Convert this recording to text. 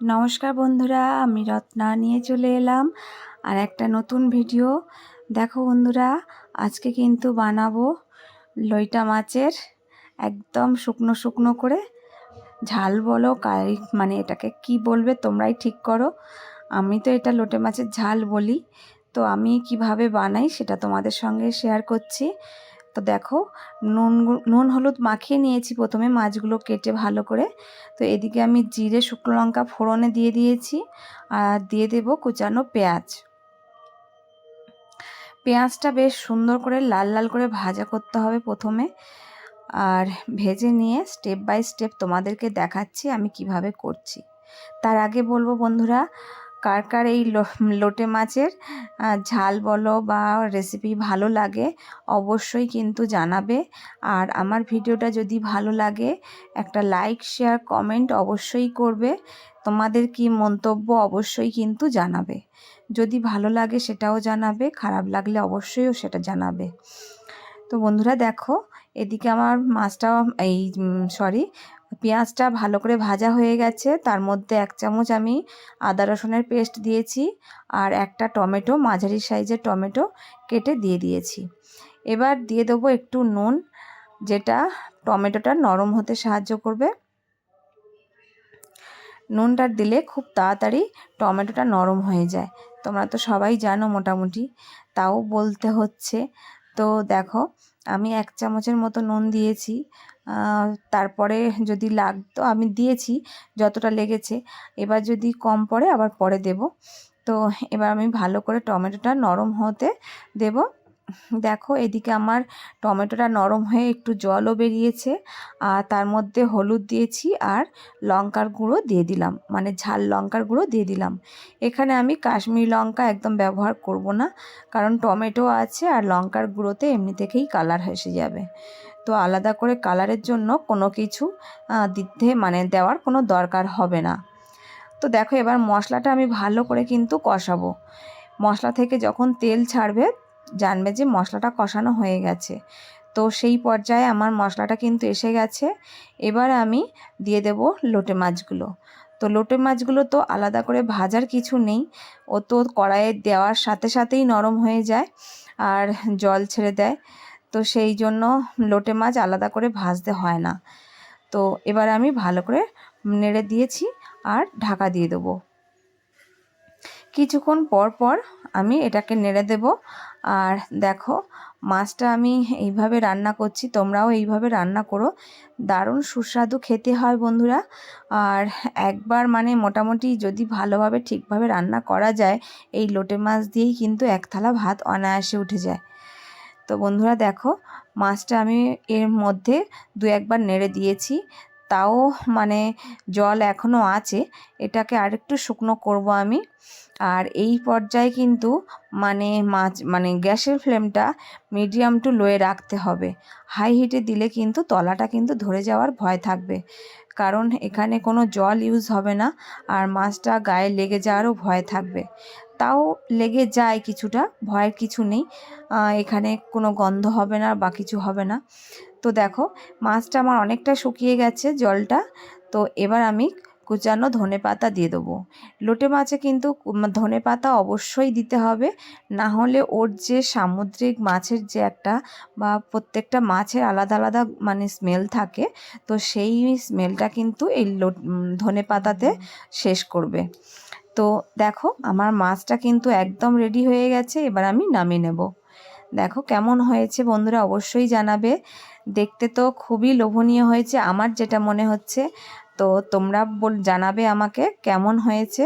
নমস্কার বন্ধুরা, আমি রত্না নিয়ে চলে এলাম আর একটা নতুন ভিডিও। দেখো বন্ধুরা, আজকে কিন্তু বানাবো লইটা মাছের একদম শুকনো শুকনো করে ঝাল বলো, কারি মানে এটাকে কি বলবে তোমরাই ঠিক করো। আমি তো এটা লোটে মাছের ঝাল বলি, তো আমি কীভাবে বানাই সেটা তোমাদের সঙ্গে শেয়ার করছি। তো দেখো, নুন নুন হলুদ মাখিয়ে নিয়েছি প্রথমে, মাছগুলো কেটে ভালো করে। তো এদিকে আমি জিরে, শুকনো লঙ্কা ফোড়নে দিয়ে দিয়েছি আর দিয়ে দেব কুচানো পেঁয়াজ। পেঁয়াজটা বেশ সুন্দর করে লাল লাল করে ভাজা করতে হবে প্রথমে। আর ভেজে নিয়ে স্টেপ বাই স্টেপ তোমাদেরকে দেখাচ্ছি আমি কীভাবে করছি। তার আগে বলব বন্ধুরা কার কার এই লোটে মাছের ঝাল বলো বা রেসিপি ভালো লাগে অবশ্যই কিন্তু জানাবে। আর আমার ভিডিওটা যদি ভালো লাগে, একটা লাইক শেয়ার কমেন্ট অবশ্যই করবে। তোমাদের কি মন্তব্য অবশ্যই কিন্তু জানাবে। যদি ভালো লাগে সেটাও জানাবে, খারাপ লাগলে অবশ্যইও সেটা জানাবে। তো বন্ধুরা দেখো, এদিকে আমার মাছটা এই সরি পেঁয়াজটা ভালো করে ভাজা হয়ে গেছে। তার মধ্যে এক চামচ আমি আদা রসুনের পেস্ট দিয়েছি আর একটা টমেটো, মাঝারি সাইজের টমেটো কেটে দিয়ে দিয়েছি। এবার দিয়ে দেবো একটু নুন, যেটা টমেটোটা নরম হতে সাহায্য করবে। নুনটা দিলে খুব তাড়াতাড়ি টমেটোটা নরম হয়ে যায়। তোমরা তো সবাই জানো মোটামুটি। তাও বলতে হচ্ছে তো দেখো, আমি এক চামচের মতো নুন দিয়েছি। তারপরে যদি লাগতো আমি দিয়েছি যতটা লেগেছে। এবার যদি কম পড়ে আবার পরে দেব। তো এবার আমি ভালো করে টমেটোটা নরম হতে দেব। দেখো, এদিকে আমার টমেটোটা নরম হয়ে একটু জলও বেরিয়েছে, আর তার মধ্যে হলুদ দিয়েছি আর লঙ্কার গুঁড়ো দিয়ে দিলাম মানে ঝাল লঙ্কার গুঁড়ো দিয়ে দিলাম। এখানে আমি কাশ্মীরি লঙ্কা একদম ব্যবহার করব না, কারণ টমেটো আছে আর লঙ্কার গুঁড়োতে এমনি থেকেই কালার এসে যাবে। তো আলাদা করে কালারের জন্য কোনো কিছু দিতে মানে দেওয়ার কোনো দরকার হবে না। তো দেখো, এবার মশলাটা আমি ভালো করে কিন্তু কষাবো। মশলা থেকে যখন তেল ছাড়বে জানবে যে মশলাটা কষানো হয়ে গেছে। তো সেই পর্যায়ে আমার মশলাটা কিন্তু এসে গেছে। এবার আমি দিয়ে দেব লোটে মাছগুলো। তো লোটে মাছগুলো তো আলাদা করে ভাজার কিছু নেই। ও তো কড়াইয়ে দেওয়ার সাথে সাথেই নরম হয়ে যায় আর জল ছেড়ে দেয়। তো সেই জন্য লোটে মাছ আলাদা করে ভাজতে হয় না। তো এবার আমি ভালো করে নেড়ে দিয়েছি আর ঢাকা দিয়ে দেবো। কিছুক্ষণ পর পর আমি এটাকে নেড়ে দেব। আর দেখো, মাছটা আমি এইভাবে রান্না করছি, তোমরাও এইভাবে রান্না করো। দারুণ সুস্বাদু খেতে হয় বন্ধুরা। আর একবার মানে মোটামুটি যদি ভালোভাবে ঠিকভাবে রান্না করা যায়, এই লোটে মাছ দিয়েই কিন্তু এক থালা ভাত অনায়াসে উঠে যায়। তো বন্ধুরা দেখো, মাছটা আমি এর মধ্যে দু একবার নেড়ে দিয়েছি। তাও মানে জল এখনও আছে, এটাকে আরেকটু শুকনো করব আমি। আর এই পর্যায়ে কিন্তু মানে মাছ মানে গ্যাসের ফ্লেমটা মিডিয়াম টু লোয়ে রাখতে হবে। হাই হিটে দিলে কিন্তু তলাটা কিন্তু ধরে যাওয়ার ভয় থাকবে। কারণ এখানে কোনো জল ইউজ হবে না, আর মাছটা গায়ে লেগে যাওয়ারও ভয় থাকবে। তাও লেগে যায় কিছুটা ভয়ের কিছু নেই। এখানে কোনো গন্ধ হবে না বা কিছু হবে না। তো দেখো মাছটা আমার অনেকটা শুকিয়ে গেছে জলটা তো এবার আমি কুচানো ধনে পাতা দিয়ে দেবো। লোটে মাছে কিন্তু ধনে পাতা অবশ্যই দিতে হবে। না হলে ওর যে সামুদ্রিক মাছের যে একটা বা প্রত্যেকটা মাছের আলাদা আলাদা মানে স্মেল থাকে তো সেই স্মেলটা কিন্তু এই ধনে পাতাতে শেষ করবে। তো দেখো, আমার মাছটা কিন্তু একদম রেডি হয়ে গেছে, এবার আমি নামিয়ে নেব। দেখো কেমন হয়েছে বন্ধুরা, অবশ্যই জানাবে। দেখতে তো খুবই লোভনীয় হয়েছে, আমার যেটা মনে হচ্ছে। তো তোমরা জানাবে আমাকে কেমন হয়েছে।